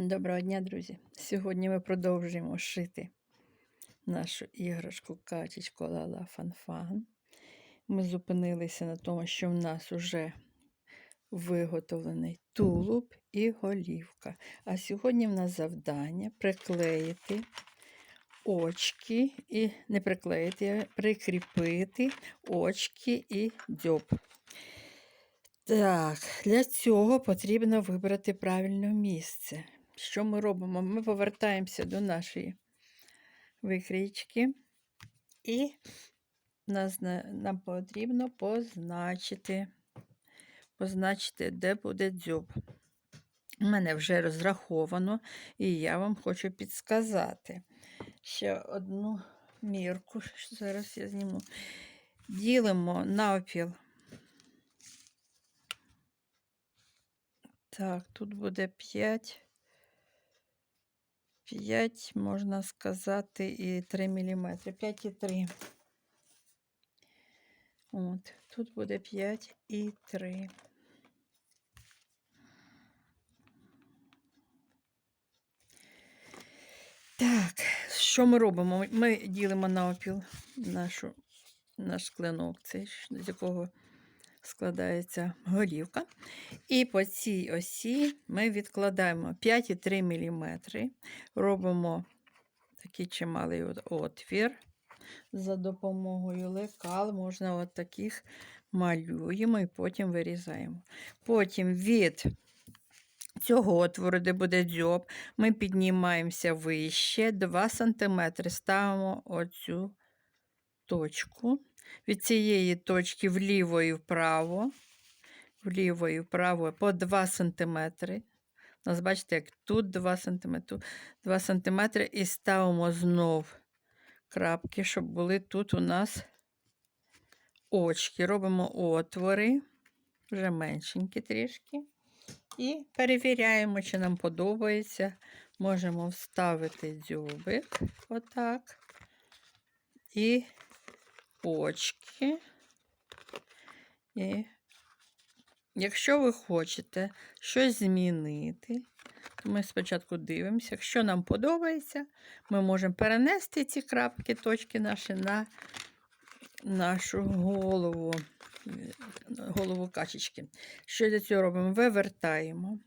Доброго дня, друзі! Сьогодні ми продовжуємо шити нашу іграшку качечку Лала Фанфан. Ми зупинилися на тому, що в нас вже виготовлений тулуб і голівка. А сьогодні в нас завдання приклеїти очки і не приклеїти, а прикріпити очки і дзьоб. Так, для цього потрібно вибрати правильне місце. Що ми робимо? Ми повертаємося до нашої викрійки, і нас, нам потрібно позначити, позначити, де буде дзьоб. У мене вже розраховано, і я вам хочу підсказати ще одну мірку. що Зараз я зніму. Ділимо навпіл. Так, тут буде 5. 5, можна сказати, і 3 мм. 5 і 3. От, тут буде 5 і 3. Так, що ми робимо? Ми ділимо навпіл нашу, наш клинок, цей, з якого складається голівка. І по цій осі ми відкладаємо 5,3 мм, робимо такий чималий отвір. За допомогою лекал можна от таких малюємо і потім вирізаємо. Потім від цього отвору, де буде дзьоб, ми піднімаємося вище 2 см, ставимо оцю точку. Від цієї точки вліво і вправо, вліво і вправо по 2 см. У нас, бачите, як тут 2 см, 2 см, і ставимо знов крапки, щоб були тут у нас очки. Робимо отвори, вже меншенькі трішки. І перевіряємо, чи нам подобається. Можемо вставити дзьобик, отак. І очки. І якщо ви хочете щось змінити, то ми спочатку дивимося. Якщо нам подобається, ми можемо перенести ці крапки, точки наші на нашу голову, голову качечки. Що для цього робимо? Вивертаємо,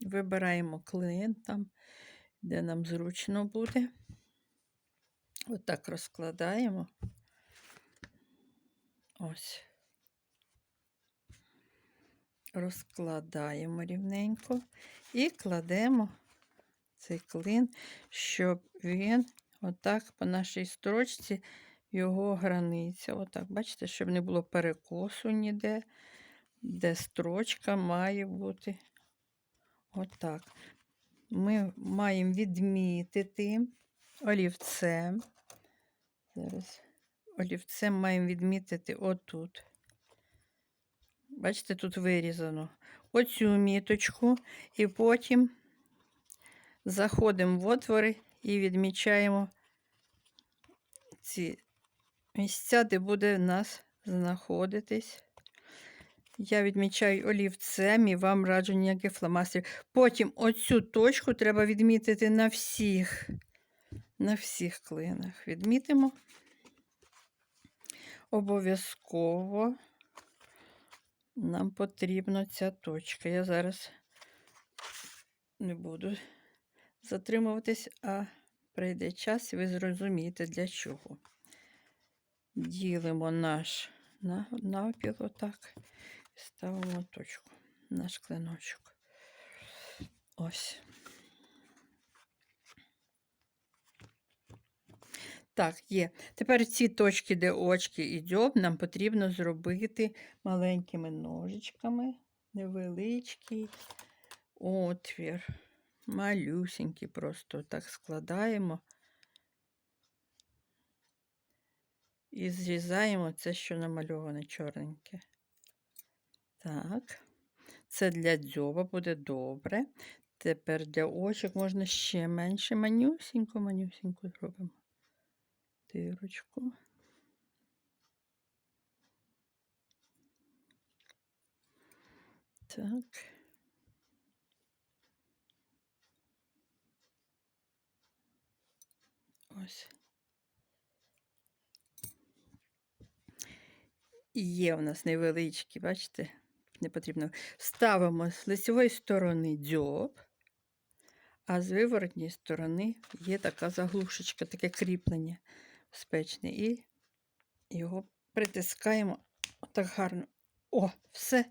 вибираємо клин там, де нам зручно буде. Отак розкладаємо. Ось. Розкладаємо рівненько і кладемо цей клин, щоб він отак по нашій строчці його границя. Отак, бачите, щоб не було перекосу ніде, де строчка має бути отак. Ми маємо відмітити олівцем. Зараз олівцем маємо відмітити отут. Бачите, тут вирізано оцю міточку, і потім заходимо в отвори і відмічаємо ці місця, де буде в нас знаходитись. Я відмічаю олівцем і вам раджу ніяких фломастерів. Потім оцю точку треба відмітити на всіх, на всіх клинах. Відмітимо. Обов'язково нам потрібна ця точка. Я зараз не буду затримуватись, а прийде час, і ви зрозумієте, для чого. Ділимо наш на, навпіл отак і ставимо точку, наш клиночок. Ось. Так, є. Тепер ці точки, де очки і дзьоб, нам потрібно зробити маленькими ножичками, невеличкий отвір. Малюсенький, просто так складаємо і зрізаємо це, що намальоване чорненьке. Так, це для дзьоба буде добре. Тепер для очок можна ще менше манюсінько зробимо чотирочку. Так. Ось. І є у нас невеличкі, бачите, не потрібно. Ставимо з лицевої сторони дзьоб, а з виворотньої сторони є така заглушечка, таке кріплення безпечне. І його притискаємо так гарно. О, все.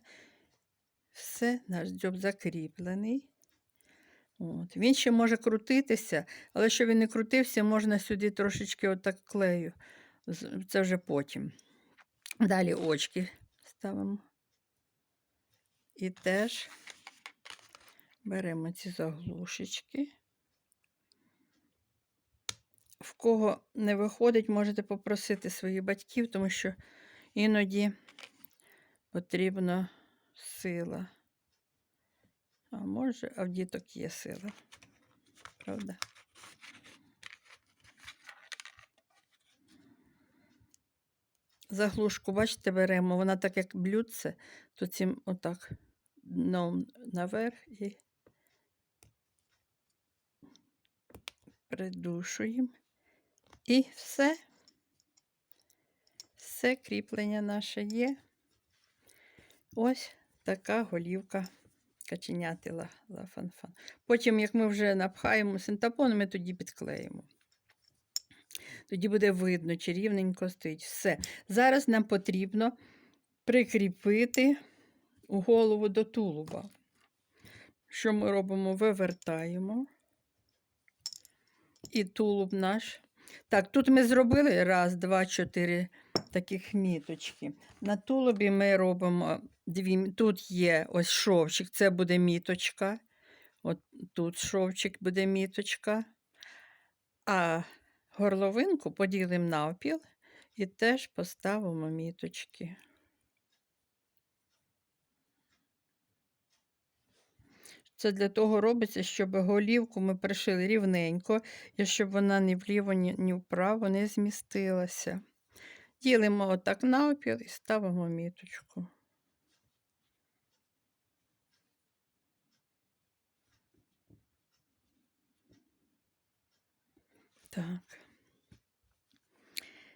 Все, наш дзьоб закріплений. От. Він ще може крутитися, але щоб він не крутився, можна сюди трошечки отак клею. Це вже потім. Далі очки ставимо. І теж беремо ці заглушечки. В кого не виходить, можете попросити своїх батьків, тому що іноді потрібна сила. А може, а в діток є сила. Правда? Заглушку, бачите, беремо, вона так як блюдце, то цим отак дном наверх і придушуємо. І все. Все кріплення наше є. Ось така голівка каченяти лафанфан. Потім, як ми вже напхаємо синтапон, ми тоді підклеїмо. Тоді буде видно, чи рівненько стоїть. Все. Зараз нам потрібно прикріпити голову до тулуба. Що ми робимо? Вивертаємо. І тулуб наш. Так, тут ми зробили раз, два, чотири таких міточки. На тулубі ми робимо дві. Тут є ось шовчик, це буде міточка. От тут шовчик буде міточка. А горловинку поділимо навпіл і теж поставимо міточки. Це для того робиться, щоб голівку ми пришили рівненько, і щоб вона ні вліво, ні, вправо не змістилася. Ділимо отак навпіл і ставимо міточку. Так.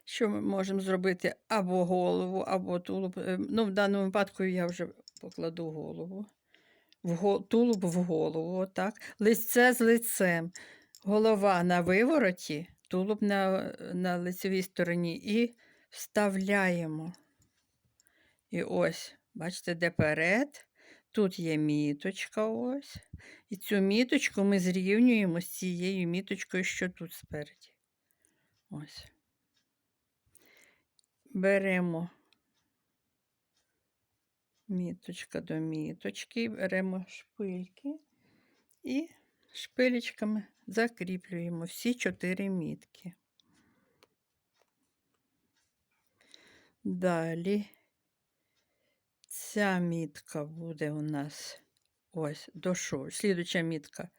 Що ми можемо зробити? Або голову, або тулуб. Е, Ну, в даному випадку я вже покладу голову. В Тулуб в голову, отак. Лице з лицем. Голова на вивороті, тулуб на, на лицевій стороні і вставляємо. І ось, бачите, де перед. Тут є міточка ось. І цю міточку ми зрівнюємо з цією міточкою, що тут спереді. Ось. Беремо міточка до міточки, беремо шпильки і шпилечками закріплюємо всі чотири мітки. Далі ця мітка буде у нас ось до шов. Слідуча мітка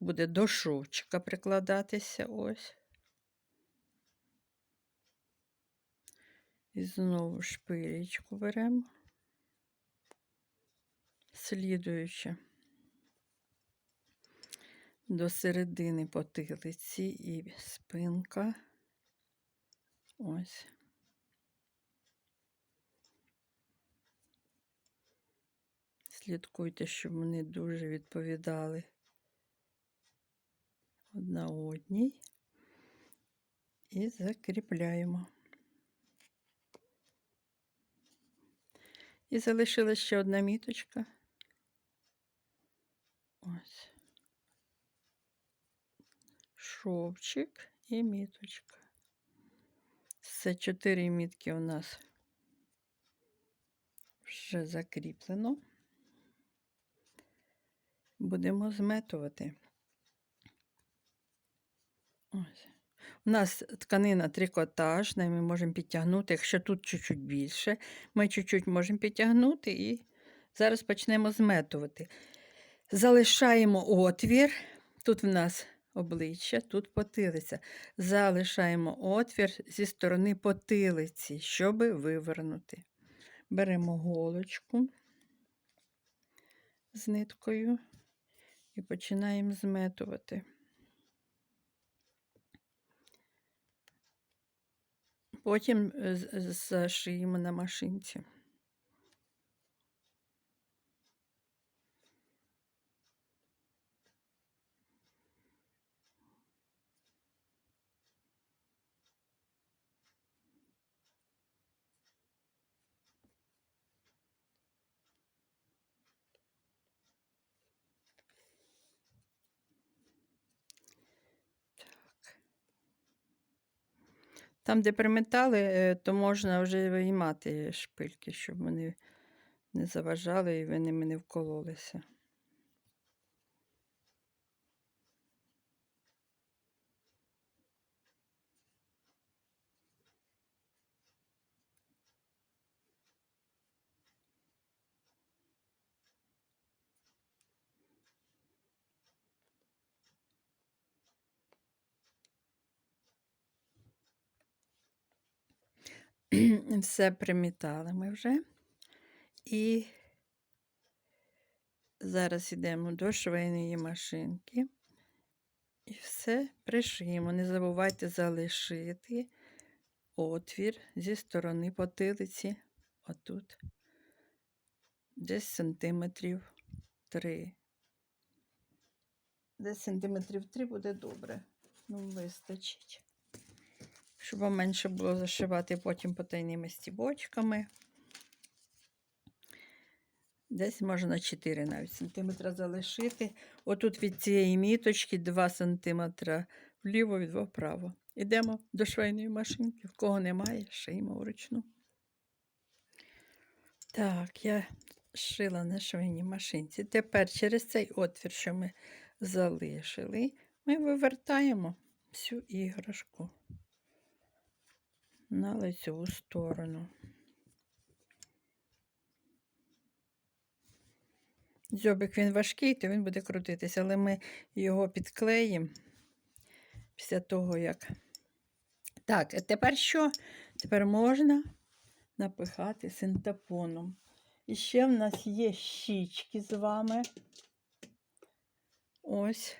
буде до шовчика прикладатися ось. І знову шпилечку беремо. Слідуючи до середини потилиці і спинка. Ось. Слідкуйте, щоб вони дуже відповідали одна одній. І закріпляємо. І залишилась ще одна міточка. Ось. Шовчик і міточка. Все чотири мітки у нас вже закріплено. Будемо зметувати. Ось. У нас тканина трикотажна, і ми можемо підтягнути, якщо тут чуть-чуть більше, ми чуть-чуть можемо підтягнути і зараз почнемо зметувати. Залишаємо отвір, тут в нас обличчя, тут потилиця. Залишаємо отвір зі сторони потилиці, щоб вивернути. Беремо голочку з ниткою і починаємо зметувати. Потім е, зашиємо на машинці. Там, де приметали, е, то можна вже виймати шпильки, щоб вони не заважали і вони не вкололися. Все примітали ми вже. І зараз йдемо до швейної машинки. І все пришиємо. Не забувайте залишити отвір зі сторони потилиці. Отут. Десь сантиметрів три. Десь сантиметрів три буде добре. Ну, вистачить. Щоб вам менше було зашивати потім потайними стібочками. Десь можна 4 навіть сантиметра залишити. Отут від цієї міточки 2 сантиметра вліво 2 вправо. Ідемо до швейної машинки. В кого немає, шиємо вручну. Так, я шила на швейній машинці. Тепер через цей отвір, що ми залишили, ми вивертаємо всю іграшку на лицеву сторону. Дзьобик він важкий, то він буде крутитися, але ми його підклеїмо після того, як. Так, тепер що? Тепер можна напихати синтепоном. І ще в нас є щічки з вами. Ось.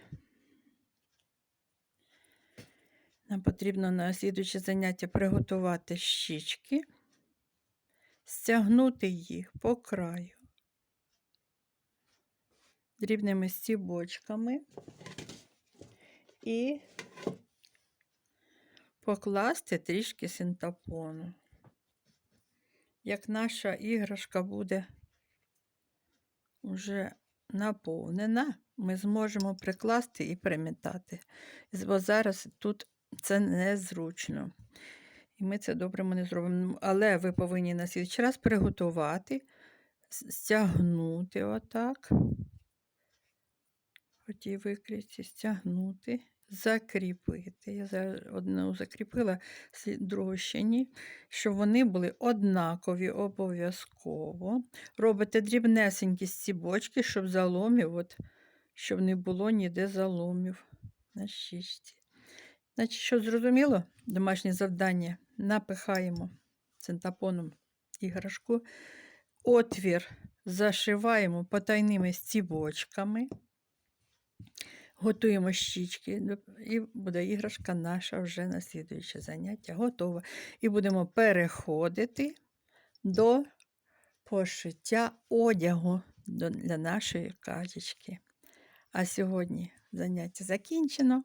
Нам потрібно на слідуюче заняття приготувати щічки, стягнути їх по краю дрібними стібочками і покласти трішки синтапону. Як наша іграшка буде вже наповнена, ми зможемо прикласти і примітати. Бо зараз тут це незручно. І ми це добре не зробимо. Але ви повинні на слідчий раз приготувати, стягнути отак. Хотій викрійці, стягнути, закріпити. Я зараз одну закріпила, другу ще ні. Щоб вони були однакові обов'язково. Робите дрібнесенькі стібочки, щоб заломів, от, щоб не було ніде заломів на щічці. Значить, що зрозуміло? Домашнє завдання. Напихаємо центапоном іграшку. Отвір зашиваємо потайними стібочками. Готуємо щічки, і буде іграшка наша вже на слідуюче заняття готова. І будемо переходити до пошиття одягу для нашої качечки. А сьогодні заняття закінчено.